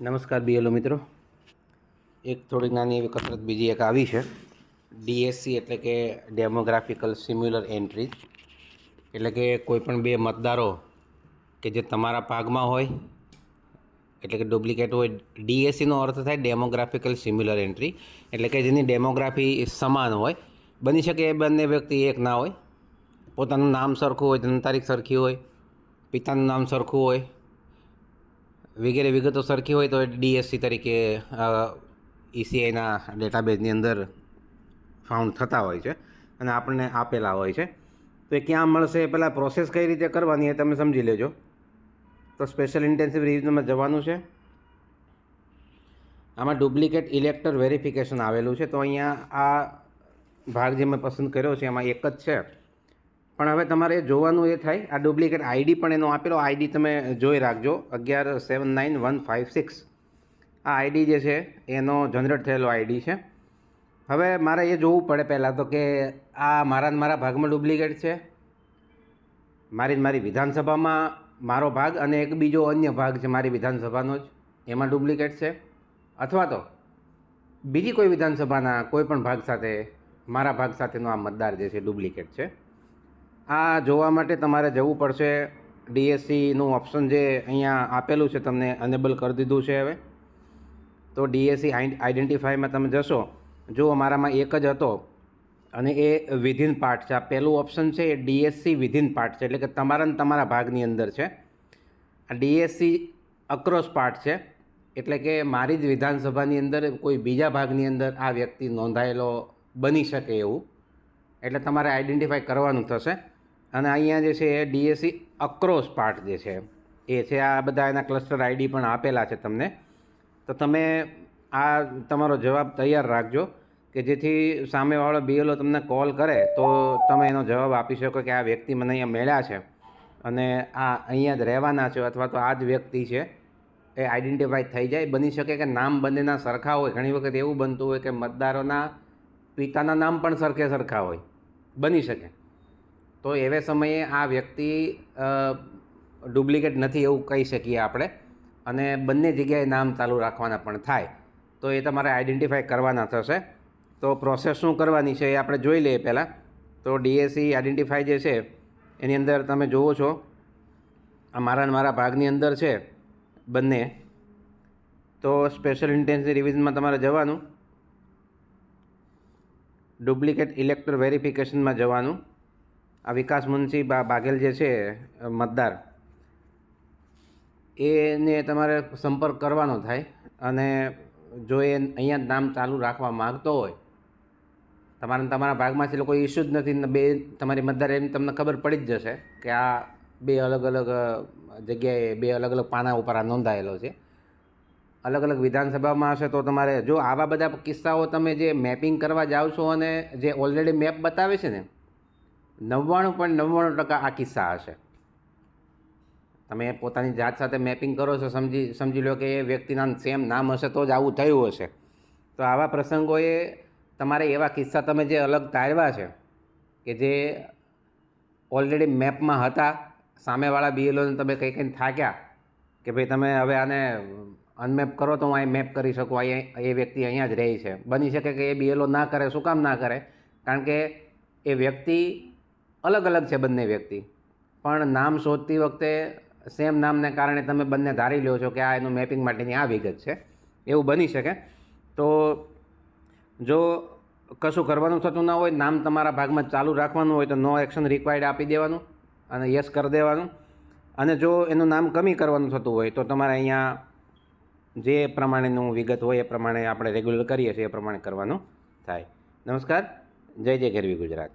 નમસ્કાર બીએલઓ મિત્રો. એક થોડી નાની એવી કસરત બીજી એક આવી છે. ડીએસસી એટલે કે ડેમોગ્રાફિકલ સિમ્યુલર એન્ટ્રી એટલે કે કોઈપણ બે મતદારો કે જે તમારા ભાગમાં હોય, એટલે કે ડુપ્લિકેટ હોય ડીએસસીનો અર્થ થાય ડેમોગ્રાફિકલ સિમ્યુલર એન્ટ્રી એટલે કે જેની ડેમોગ્રાફી સમાન હોય, બની શકે એ બંને વ્યક્તિ એક ના હોય. પોતાનું નામ સરખું હોય, જન્મ તારીખ સરખી હોય, પિતાનું નામ સરખું હોય વગેરે વિગતો સરખી હોય તો ડીએસસી તરીકે ઈસીઆઈના ડેટાબેઝની અંદર ફાઉન્ડ થતા હોય છે અને આપણને આપેલા હોય છે. તો એ ક્યાં મળશે એ પહેલાં પ્રોસેસ કઈ રીતે કરવાની એ તમે સમજી લેજો. તો સ્પેશિયલ ઇન્ટેન્સિવ રિવિઝનમાં જવાનું છે. આમાં ડુપ્લિકેટ ઇલેક્ટર વેરિફિકેશન આવેલું છે. તો અહીંયા આ ભાગ જે મેં પસંદ કર્યો છે, એમાં એક જ છે. પણ હવે તમારે જોવાનું એ થાય, આ ડુપ્લિકેટ આઈડી પણ એનો આપેલો આઈડી તમે જોઈ રાખજો, અગિયાર seven nine one five six. આ આઈડી જે છે, એનો જનરેટ થયેલો આઈડી છે. હવે મારે એ જોવું પડે પહેલાં તો કે આ મારા મારા ભાગમાં ડુપ્લિકેટ છે, મારી મારી વિધાનસભામાં મારો ભાગ અને એક બીજો અન્ય ભાગ છે મારી વિધાનસભાનો જ, એમાં ડુપ્લિકેટ છે. અથવા તો બીજી કોઈ વિધાનસભાના કોઈ પણ ભાગ સાથે, મારા ભાગ સાથેનો આ મતદાર જે છે ડુપ્લિકેટ છે. આ જોવા માટે તમારે જવું પડશે. ડીએસસીનું ઓપ્શન જે અહીંયા આપેલું છે તમને અનેબલ કરી દીધું છે હવે. તો ડીએસસી આઈડેન્ટિફાઈમાં તમે જશો. જો અમારામાં એક જ હતો અને એ વિધિન પાર્ટ છે. આ પહેલું ઓપ્શન છે, એ ડીએસસી વિધિન પાર્ટ છે. એટલે કે તમારા ને તમારા ભાગની અંદર છે. આ ડીએસસી અક્રોસ પાર્ટ છે. એટલે કે મારી જ વિધાનસભાની અંદર કોઈ બીજા ભાગની અંદર આ વ્યક્તિ નોંધાયેલો બની શકે એવું. એટલે તમારે આઈડેન્ટિફાય કરવાનું થશે. અને અહીંયા જે છે એ ડીએસસી અક્રોસ પાર્ટ જે છે, એ છે આ બધા એના ક્લસ્ટર આઈડી પણ આપેલા છે તમને. તો તમે આ તમારો જવાબ તૈયાર રાખજો કે જેથી સામેવાળો બીએલઓ તમને કોલ કરે તો તમે એનો જવાબ આપી શકો કે આ વ્યક્તિ મને અહીંયા મળ્યા છે. અને આ અહીંયા જ રહેવાના છે અથવા તો આ જ વ્યક્તિ છે એ આઈડેન્ટિફાઈ થઈ જાય. બની શકે કે નામ બંનેના સરખા હોય. ઘણી વખત એવું બનતું હોય કે મતદારોના પિતાના નામ પણ સરખે સરખા હોય. બની શકે. તો એવે સમયે આ વ્યક્તિ ડુપ્લિકેટ નથી એવું કહી શકીએ આપણે. અને બંને જગ્યાએ નામ ચાલુ રાખવાના પણ થાય. તો એ તમારે આઈડેન્ટિફાય કરવાના થશે. તો પ્રોસેસ શું કરવાની છે એ આપણે જોઈ લઈએ પહેલાં. તો ડીએસસી આઇડેન્ટિફાય જે છે, એની અંદર તમે જુઓ છો, આ મારા મારા ભાગની અંદર છે બંને. તો સ્પેશિયલ ઇન્ટેન્સિવ રિવિઝનમાં તમારે જવાનું. ડુપ્લિકેટ ઇલેક્ટર વેરિફિકેશનમાં જવાનું. આ વિકાસ મુનશી બાઘેલ જે છે મતદાર, એને તમારે સંપર્ક કરવાનો થાય અને જો એ અહીંયા નામ ચાલુ રાખવા માગતો હોય, તમારા તમારા ભાગમાંથી કોઈ ઇસ્યુ જ નથી બે તમારી મતદાર એમ તમને ખબર પડી જ જશે કે આ બે અલગ અલગ જગ્યાએ બે અલગ અલગ પાના ઉપર આ નોંધાયેલો છે. અલગ અલગ વિધાનસભામાં હશે તો તમારે જો આવા બધા કિસ્સાઓ તમે જે મેપિંગ કરવા જાઓ છો અને જે ઓલરેડી મેપ બતાવે છે ને નવ્વાણું પોઈન્ટ નવ્વાણું ટકા આ કિસ્સા હશે. તમે પોતાની જાત સાથે મેપિંગ કરો છો, સમજી સમજી લો કે એ વ્યક્તિના સેમ નામ હશે તો જ આવું થયું હશે. તો આવા પ્રસંગોએ તમારે એવા કિસ્સા તમે જે અલગ તારવા છે, કે જે ઓલરેડી મેપમાં હતા, સામેવાળા બીએલઓને તમે કંઈ કંઈ થાક્યા, કે ભાઈ તમે હવે આને અનમેપ કરો તો હું અહીં મેપ કરી શકું અહીંયા એ વ્યક્તિ અહીંયા જ રહે છે. બની શકે કે એ બીએલઓ ના કરે, શું કામ ના કરે? કારણ કે એ વ્યક્તિ અલગ અલગ છે બંને વ્યક્તિ. પણ નામ શોધતી વખતે સેમ નામને કારણે તમે બંને ધારી લો છો કે આ એનું મેપિંગ માટેની આ વિગત છે. એવું બની શકે. તો જો કશું કરવાનું થતું ના હોય, નામ તમારા ભાગમાં ચાલુ રાખવાનું હોય તો નો એક્શન રિક્વાયર્ડ આપી દેવાનું અને યસ કરી દેવાનું. અને જો એનું નામ કમી કરવાનું થતું હોય તો તમારે અહીંયા જે પ્રમાણેનું વિગત હોય એ પ્રમાણે આપણે રેગ્યુલર કરીએ છીએ, એ પ્રમાણે કરવાનું થાય. નમસ્કાર. જય જય ગરવી ગુજરાત.